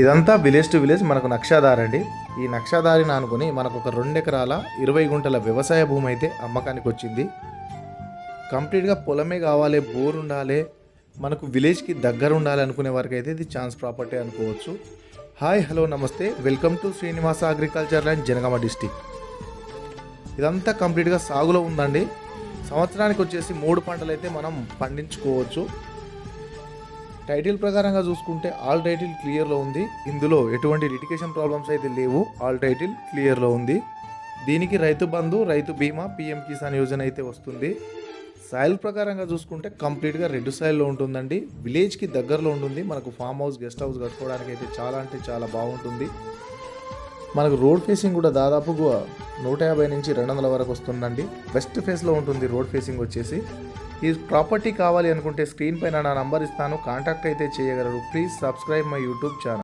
ఇదంతా village to village మనకు నక్షాదారి అండి. ఈ నక్షాదారిని అనుకుని మనకు ఒక రెండు ఎకరాల ఇరవై గుంటల వ్యవసాయ భూమి అయితే అమ్మకానికి వచ్చింది కంప్లీట్గా పొలమే కావాలి బోర్ ఉండాలి మనకు విలేజ్కి దగ్గర ఉండాలి అనుకునే వారికి అయితే ఇది ఛాన్స్ ప్రాపర్టీ అనుకోవచ్చు. హాయ్ హలో నమస్తే. Welcome to Srinivasa agriculture and Jangaon district. ఇదంతా కంప్లీట్గా సాగులో ఉందండి. సంవత్సరానికి వచ్చేసి మూడు పంటలు అయితే మనం పండించుకోవచ్చు. టైటిల్ ప్రకారంగా చూసుకుంటే ఆల్ టైటిల్ క్లియర్లో ఉంది. ఇందులో ఎటువంటి లిటికేషన్ ప్రాబ్లమ్స్ అయితే లేవు. ఆల్ టైటిల్ క్లియర్లో ఉంది. దీనికి రైతు బంధు రైతు బీమా పిఎం కిసాన్ యోజన అయితే వస్తుంది. సాయిల్ ప్రకారంగా చూసుకుంటే కంప్లీట్గా రెడ్ సాయిల్లో ఉంటుందండి. విలేజ్కి దగ్గరలో ఉంటుంది. మనకు ఫామ్ హౌస్ గెస్ట్ హౌస్ కట్టుకోవడానికి అయితే చాలా అంటే చాలా బాగుంటుంది. మనకు రోడ్ ఫేసింగ్ కూడా దాదాపుగా నూట యాభై నుంచి రెండు వందల వరకు వస్తుందండి. వెస్ట్ ఫేస్లో ఉంటుంది రోడ్ ఫేసింగ్ వచ్చేసి. ఈ ప్రాపర్టీ కావాలి అనుకుంటే స్క్రీన్ పైన నా నంబర్ ఇస్తాను. కాంటాక్ట్ అయితే చేయగలరు. Please subscribe my YouTube channel